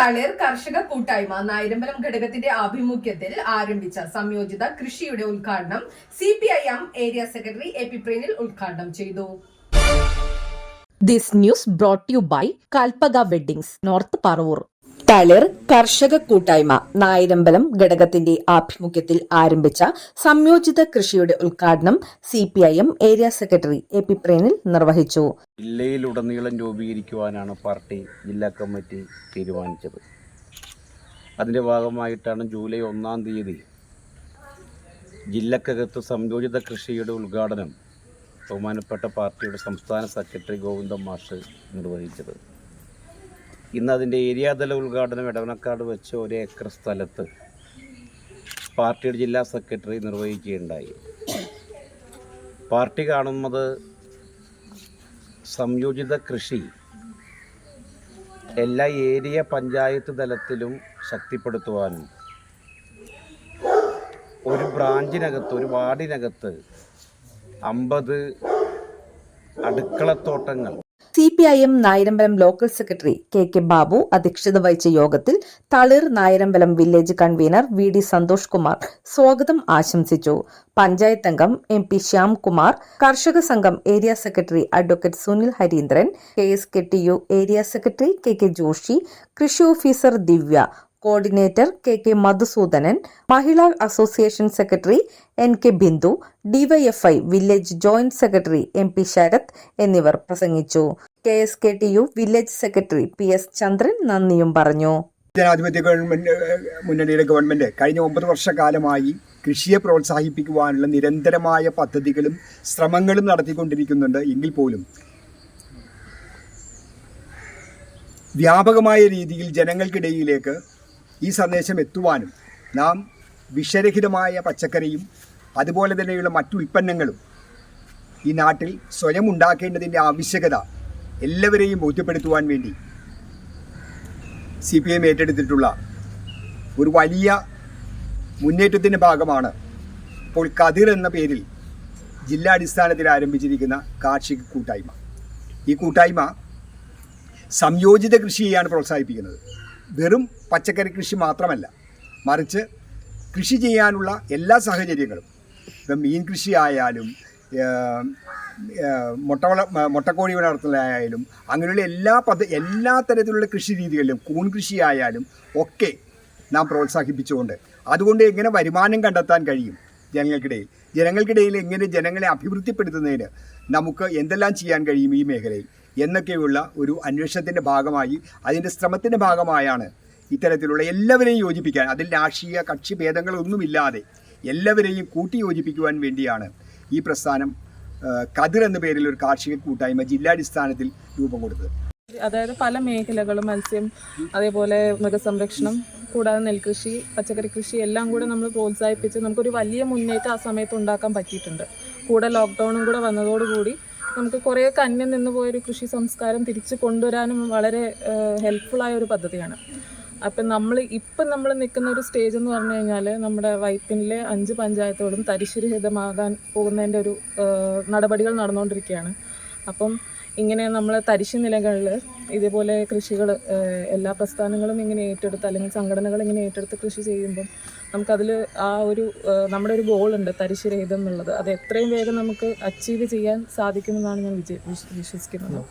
തളിർ കർഷക കൂട്ടായ്മ നായരമ്പലം ഘടകത്തിന്റെ ആഭിമുഖ്യത്തിൽ ആരംഭിച്ച സംയോജിത കൃഷിയുടെ ഉദ്ഘാടനം C P I M area secretary A P Prenil ഉദ്ഘാടനം ചെയ്തു. This news brought you by Kalpaka weddings North Paravur തളിർ കർഷക കൂട്ടായ്മ നായരമ്പലം ഘടകത്തിന്റെ ആഭിമുഖ്യത്തിൽ ആരംഭിച്ച സംയോജിത കൃഷിയുടെ ഉദ്ഘാടനം C P I M area secretary A P Prenil നിർവഹിച്ചു. ജില്ലയിലുടനീളം രൂപീകരിക്കുവാനാണ് പാർട്ടി ജില്ലാ കമ്മിറ്റി തീരുമാനിച്ചത്. അതിന്റെ ഭാഗമായിട്ടാണ് ജൂലൈ ഒന്നാം തീയതി ജില്ലക്കകത്ത് സംയോജിത കൃഷിയുടെ ഉദ്ഘാടനം ബഹുമാനപ്പെട്ട പാർട്ടിയുടെ സംസ്ഥാന സെക്രട്ടറി ഗോവിന്ദം മാഷ് നിർവഹിച്ചത്. ഇന്ന് അതിന്റെ ഏരിയാതല ഉദ്ഘാടനം ഇടവനക്കാട് വെച്ച് ഒരു ഏക്കർ സ്ഥലത്ത് പാർട്ടിയുടെ ജില്ലാ സെക്രട്ടറി നിർവഹിക്കുകയുണ്ടായി. പാർട്ടി കാണുന്നത് സംയോജിത കൃഷി. എല്ലാ ഏരിയ പഞ്ചായത്ത് തലത്തിലും ശക്തിപ്പെടുത്തുവാനും ഒരു ബ്രാഞ്ചിനകത്ത് ഒരു വാർഡിനകത്ത് അമ്പത് അടുക്കളത്തോട്ടങ്ങൾ C P I M Nayarambalam local secretary K K Babu അധ്യക്ഷത വഹിച്ച യോഗത്തിൽ Thalir Nayarambalam village convener V D Santhosh Kumar സ്വാഗതം ആശംസിച്ചു. പഞ്ചായത്ത് അംഗം എം പി ശ്യാംകുമാർ കർഷക സംഘം area secretary advocate Sunil Harindran K S K T U area secretary K K Joshy കൃഷി officer Divya coordinator K K Madhusoodanan Mahila association secretary N K Bindu DYFI village joint secretary M P Sharath എന്നിവർ പ്രസംഗിച്ചു. K S K T U village secretary P S Chandran നന്ദിയും പറഞ്ഞു. ജനാധിപത്യ government മുന്നണിയുടെ government കഴിഞ്ഞ ഒമ്പത് വർഷക്കാലമായി കൃഷിയെ പ്രോത്സാഹിപ്പിക്കുവാനുള്ള നിരന്തരമായ പദ്ധതികളും ശ്രമങ്ങളും നടത്തിക്കൊണ്ടിരിക്കുന്നുണ്ട്. എങ്കിൽ പോലും വ്യാപകമായ രീതിയിൽ ജനങ്ങൾക്കിടയിലേക്ക് ഈ സന്ദേശം എത്തുവാനും നാം വിഷരഹിതമായ പച്ചക്കറിയും അതുപോലെ തന്നെയുള്ള മറ്റു ഉൽപ്പന്നങ്ങളും ഈ നാട്ടിൽ സ്വയം ഉണ്ടാക്കേണ്ടതിന്റെ ആവശ്യകത എല്ലാവരെയും ബോധ്യപ്പെടുത്തുവാൻ വേണ്ടി സി പി എം ഏറ്റെടുത്തിട്ടുള്ള ഒരു വലിയ മുന്നേറ്റത്തിന്റെ ഭാഗമാണ് ഇപ്പോൾ കതിർ എന്ന പേരിൽ ജില്ലാടിസ്ഥാനത്തിൽ ആരംഭിച്ചിരിക്കുന്ന കാർഷിക കൂട്ടായ്മ. ഈ കൂട്ടായ്മ സംയോജിത കൃഷിയെയാണ് പ്രോത്സാഹിപ്പിക്കുന്നത്. വെറും പച്ചക്കറി കൃഷി മാത്രമല്ല മറിച്ച് കൃഷി ചെയ്യാനുള്ള എല്ലാ സാഹചര്യങ്ങളും. ഇപ്പം മീൻ കൃഷി ആയാലും ഏം, ഏം, മുട്ട വള മുട്ടക്കോഴി വളർത്തലായാലും അങ്ങനെയുള്ള എല്ലാ പദ്ധ എല്ലാ തരത്തിലുള്ള കൃഷി രീതികളിലും കൂൺ കൃഷി ആയാലും ഒക്കെ നാം പ്രോത്സാഹിപ്പിച്ചുകൊണ്ട് അതുകൊണ്ട് എങ്ങനെ വരുമാനം കണ്ടെത്താൻ കഴിയും ജനങ്ങൾക്കിടയിൽ? ജനങ്ങൾക്കിടയിൽ എങ്ങനെ ജനങ്ങളെ അഭിവൃദ്ധിപ്പെടുത്തുന്നതിന് നമുക്ക് എന്തെല്ലാം ചെയ്യാൻ കഴിയും ഈ മേഖലയിൽ? എന്നൊക്കെയുള്ള ഒരു അന്വേഷണത്തിന്റെ ഭാഗമായി അതിന്റെ ശ്രമത്തിന്റെ ഭാഗമായാണ് ഇത്തരത്തിലുള്ള എല്ലാവരെയും യോജിപ്പിക്കാൻ അതിൽ രാഷ്ട്രീയ കക്ഷി ഭേദങ്ങളൊന്നുമില്ലാതെ എല്ലാവരെയും കൂട്ടി യോജിപ്പിക്കുവാൻ വേണ്ടിയാണ് ഈ പ്രസ്ഥാനം കതിർ എന്ന പേരിൽ ഒരു കാർഷിക കൂട്ടായ്മ ജില്ലാടിസ്ഥാനത്തിൽ രൂപം കൊടുത്തത്. അതായത് പല മേഖലകളും മത്സ്യം അതേപോലെ മൃഗസംരക്ഷണം കൂടാതെ നെൽകൃഷി പച്ചക്കറി കൃഷി എല്ലാം കൂടെ നമ്മൾ പ്രോത്സാഹിപ്പിച്ച് നമുക്കൊരു വലിയ മുന്നേറ്റം ആ സമയത്ത് ഉണ്ടാക്കാൻ പറ്റിയിട്ടുണ്ട്. കൂടെ ലോക്ക്ഡൗണും കൂടെ വന്നതോടുകൂടി നമുക്ക് കുറേയൊക്കെ അന്യം നിന്ന് പോയൊരു കൃഷി സംസ്കാരം തിരിച്ചു കൊണ്ടുവരാനും വളരെ ഹെൽപ്ഫുള്ളായ ഒരു പദ്ധതിയാണ്. അപ്പം നമ്മൾ ഇപ്പം നമ്മൾ നിൽക്കുന്ന ഒരു സ്റ്റേജ് എന്ന് പറഞ്ഞു കഴിഞ്ഞാൽ നമ്മുടെ വൈപ്പിനിലെ അഞ്ച് പഞ്ചായത്തോടും തരിശുരഹിതമാകാൻ പോകുന്നതിന്റെ ഒരു നടപടികൾ നടന്നുകൊണ്ടിരിക്കുകയാണ്. അപ്പം ഇങ്ങനെ നമ്മൾ തരിശു നിലകളിൽ ഇതേപോലെ കൃഷികൾ എല്ലാ പ്രസ്ഥാനങ്ങളും ഇങ്ങനെ ഏറ്റെടുത്ത് അല്ലെങ്കിൽ സംഘടനകൾ ഇങ്ങനെ ഏറ്റെടുത്ത് കൃഷി ചെയ്യുമ്പം നമുക്കതിൽ ആ ഒരു നമ്മുടെ ഒരു ഗോളുണ്ട് തരിശുരഹിതം എന്നുള്ളത്. അത് എത്രയും വേഗം നമുക്ക് അച്ചീവ് ചെയ്യാൻ സാധിക്കുമെന്നാണ് ഞാൻ വിജയ വിശ്വസിക്കുന്നത്.